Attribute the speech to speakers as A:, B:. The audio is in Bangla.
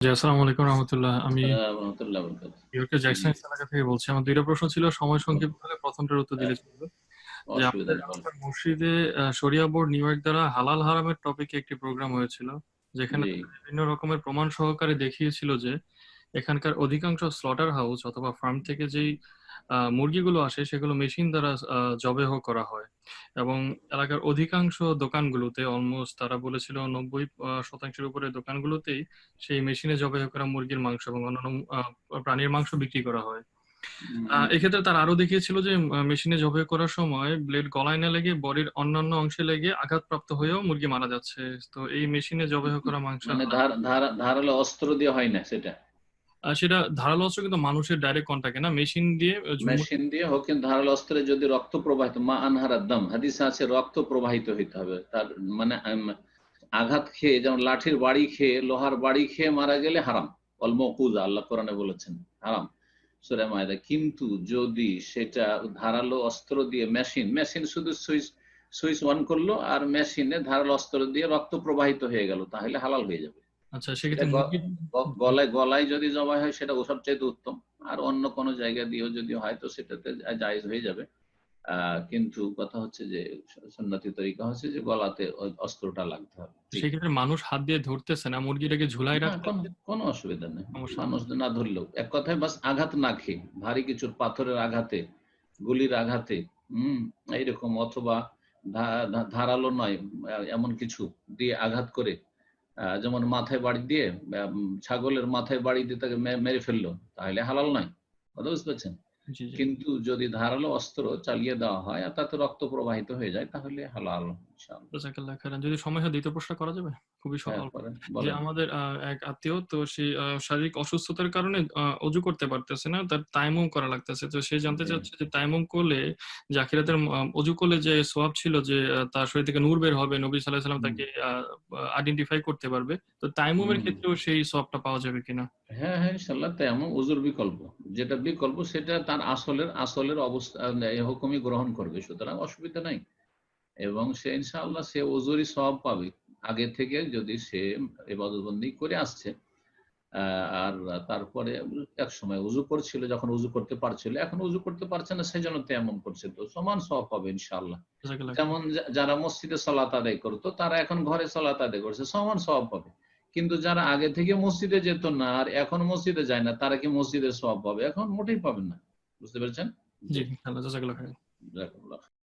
A: আসসালামু আলাইকুম রহমতুল্লাহ। আমি জ্যাকসন এলাকা থেকে বলছি। আমার ২ প্রশ্ন ছিল। সময় সংক্ষিপ্ত হলে প্রথমটার উত্তর দিলে
B: হ্যাঁ।
A: চলবে। যে আপনাদের মসজিদে শরিয়া বোর্ড নিউইয়র্ক দ্বারা হালাল হারামের টপিকে একটি প্রোগ্রাম হয়েছিল। যেখানে বিভিন্ন রকমের প্রমাণ সহকারে দেখিয়েছিল যে এখানকার অধিকাংশ স্লটার হাউস অথবা ফার্ম থেকে যেই মুরগিগুলো আসে সেগুলো মেশিন দ্বারা জবেহ করা হয়। এবং এলাকার অধিকাংশ দোকানগুলোতে অলমোস্ট তারা বলেছিল নব্বই শতাংশের উপরে দোকানগুলোতেই সেই মেশিনে জবেহ করা মুরগির মাংস এবং অন্যান্য প্রাণীর মাংস বিক্রি করা হয়। এক্ষেত্রে তারা আরও দেখিয়েছিল যে মেশিনে জবেহ করার সময় ব্লেড গলায় না লেগে বডির অন্যান্য অংশে লেগে আঘাতপ্রাপ্ত হয়েও মুরগি মারা যাচ্ছে। তো এই মেশিনে জবেহ করা মাংস
B: মানে ধারালো অস্ত্র দিয়ে হয় না সেটা?
A: সেটা ধারালো অস্ত্র কিন্তু মানুষের ডাইরেক্ট কনট্যাক্ট এ না মেশিন দিয়ে
B: মেশিন দিয়ে হোক কিন্তু ধারালো অস্ত্রে যদি রক্ত প্রবাহিত মা আনহারা দাম হাদিসে আছে রক্ত প্রবাহিত হইতে হবে। তার মানে আঘাত খেয়ে যেমন লাঠির বাড়ি খেয়ে লোহার বাড়ি খেয়ে মারা গেলে হারাম। অল মওকুযা আল্লাহ কোরআনে বলেছেন হারাম। সূরা মায়দা। কিন্তু যদি সেটা ধারালো অস্ত্র দিয়ে মেশিন, মেশিন শুধু সুইচ সুইচ অন করল আর মেশিনে ধারালো অস্ত্র দিয়ে রক্ত প্রবাহিত হয়ে গেল তাহলে হালাল হয়ে যাবে।
A: আচ্ছা
B: গলায় গলায় যদি জবাই হয় সেটা সবচাইতে উত্তম। আর অন্য কোন জায়গা দিয়েও যদি হয় তো সেটাতে জায়েজ হয়ে যাবে। কিন্তু কথা হচ্ছে যে স সুন্নতি তরিকা হচ্ছে যে গলাতে অস্ত্রটা লাগতে হবে।
A: সেক্ষেত্রে মানুষ হাত দিয়ে ধরতেছে না মুরগিটাকে ঝুলায়
B: না
A: রাখলে
B: কোন অসুবিধা নেই। মানুষ না ধরলেও। এক কথায় বাস আঘাত না খেয়ে ভারী কিছুর পাথরের আঘাতে, গুলির আঘাতে হম এইরকম অথবা ধারালো নয় এমন কিছু দিয়ে আঘাত করে যেমন মাথায় বাড়ি দিয়ে ছাগলের মাথায় বাড়ি দিয়ে তাকে মেরে ফেলল তাহলে হালাল নয়। কথা বুঝতে পারছেন? কিন্তু যদি ধারালো অস্ত্র চালিয়ে দেওয়া হয় আর তাতে রক্ত প্রবাহিত হয়ে যায় তাহলে হালাল
A: খাইরান। যদি সময় হয় ২য় প্রশ্নটা করা যাবে? খুবই স
B: হ্যাঁ
A: অল্প। যে আমাদের এক আত্মীয় তো সে শারীরিক অসুস্থতার কারণে অজু করতে পারতেছে না। তার তায়াম্মুম করা লাগতেছে। তো সে জানতে। চাচ্ছে যে তায়াম্মুম করলে যে অজু করলে যে সওয়াব ছিল যে তার শরীর থেকে নূর বের হবে, নবী সাঃ
B: হুম।
A: তাকে আইডেন্টিফাই করতে পারবে। তো তায়াম্মুমের
B: হুম।
A: ক্ষেত্রেও সেই সওয়াবটা পাওয়া যাবে কিনা?
B: হ্যাঁ, হ্যাঁ ইনশাআল্লাহ তায়াম্মুম ওযুর বিকল্প। যেটা বিকল্প সেটা তার আসলের আসলের অবস্থা হুকুমই গ্রহণ করবে। সুতরাং অসুবিধা নাই। এবং সে ইনশাআল্লাহ সে ওযুরই সব পাবে। আগে থেকে যদি সে ইবাদত বন্দেগী করে আসছে আর তারপরে একসময় উজু করছিল যখন ওযু করতে পারছিল। এখন ওযু করতে পারছে না সেজন্য তায়াম্মুম করছে। তো সমান সওয়াব পাবে
A: খাইরান।
B: যেমন যারা মসজিদে সালাত আদায় করত তারা এখন ঘরে সালাত আদায় করছে। সমান সব পাবে। কিন্তু যারা আগে থেকে মসজিদে যেত না আর এখন মসজিদে যায় না তারা কি মসজিদের সব পাবে? এখন মোটেই পাবেন না। বুঝতে পেরেছেন?
A: জি,
B: জি।